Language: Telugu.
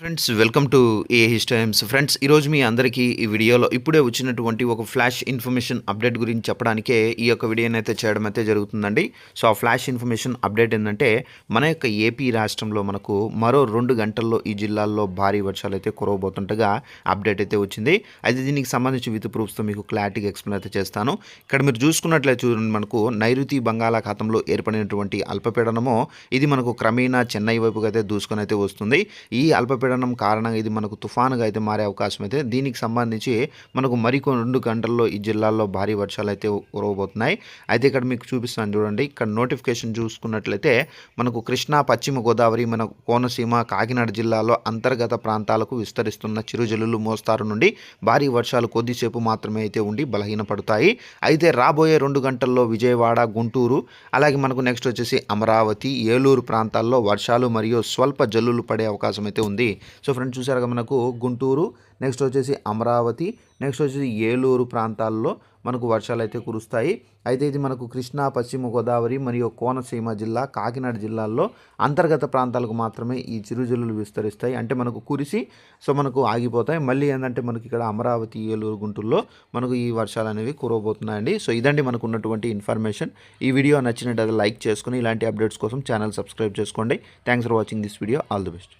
Friends welcome to a his times friends ఈరోజు మీ అందరికీ ఈ వీడియోలో ఇప్పుడే వచ్చినటువంటి ఒక ఫ్లాష్ ఇన్ఫర్మేషన్ అప్డేట్ గురించి చెప్పడానికే ఈ యొక్క వీడియోని అయితే చేయడం అయితే జరుగుతుందండి. సో ఆ ఫ్లాష్ ఇన్ఫర్మేషన్ అప్డేట్ ఏంటంటే మన యొక్క ఏపీ రాష్ట్రంలో మనకు మరో రెండు గంటల్లో ఈ జిల్లాల్లో భారీ వర్షాలు అయితే కురవబోతుండగా అప్డేట్ అయితే వచ్చింది. అయితే దీనికి సంబంధించి విత్ ప్రూఫ్స్తో మీకు క్లారిటీగా ఎక్స్ప్లెయిన్ అయితే చేస్తాను. ఇక్కడ మీరు చూసుకున్నట్లయితే చూడండి మనకు నైరుతి బంగాళాఖాతంలో ఏర్పడినటువంటి అల్పపీడనము ఇది మనకు క్రమేణా చెన్నై వైపుగా అయితే దూసుకొని అయితే వస్తుంది. ఈ అల్పపీడనం కారణంగా ఇది మనకు తుఫానుగా అయితే మారే అవకాశం అయితే దీనికి సంబంధించి మనకు మరికొన్ని రెండు గంటల్లో ఈ జిల్లాల్లో భారీ వర్షాలు అయితే కురవబోతున్నాయి. అయితే ఇక్కడ మీకు చూపిస్తాను చూడండి. ఇక్కడ నోటిఫికేషన్ చూసుకున్నట్లయితే మనకు కృష్ణా పశ్చిమ గోదావరి మన కోనసీమ కాకినాడ జిల్లాలో అంతర్గత ప్రాంతాలకు విస్తరిస్తున్న చిరుజల్లులు మోస్తారు నుండి భారీ వర్షాలు కొద్దిసేపు మాత్రమే అయితే ఉండి బలహీనపడతాయి. అయితే రాబోయే రెండు గంటల్లో విజయవాడ గుంటూరు అలాగే మనకు నెక్స్ట్ వచ్చేసి అమరావతి ఏలూరు ప్రాంతాల్లో వర్షాలు మరియు స్వల్ప జల్లులు పడే అవకాశం అయితే ఉంది. సో ఫ్రెండ్స్ చూసారుగా మనకు గుంటూరు నెక్స్ట్ వచ్చేసి అమరావతి నెక్స్ట్ వచ్చేసి ఏలూరు ప్రాంతాల్లో మనకు వర్షాలు అయితే కురుస్తాయి. అయితే ఇది మనకు కృష్ణా పశ్చిమ గోదావరి మరియు కోనసీమ జిల్లా కాకినాడ జిల్లాల్లో అంతర్గత ప్రాంతాలకు మాత్రమే ఈ చిరుజల్లులు విస్తరిస్తాయి. అంటే మనకు కురిసి సో మనకు ఆగిపోతాయి. మళ్ళీ ఏంటంటే మనకి ఇక్కడ అమరావతి ఏలూరు గుంటూరులో మనకు ఈ వర్షాలు అనేవి కురవబోతున్నాయండి. సో ఇదండి మనకు ఉన్నటువంటి ఇన్ఫర్మేషన్. ఈ వీడియో నచ్చినట్టు లైక్ చేసుకుని ఇలాంటి అప్డేట్స్ కోసం ఛానల్ సబ్స్క్రైబ్ చేసుకోండి. Thanks for watching this video. All the best.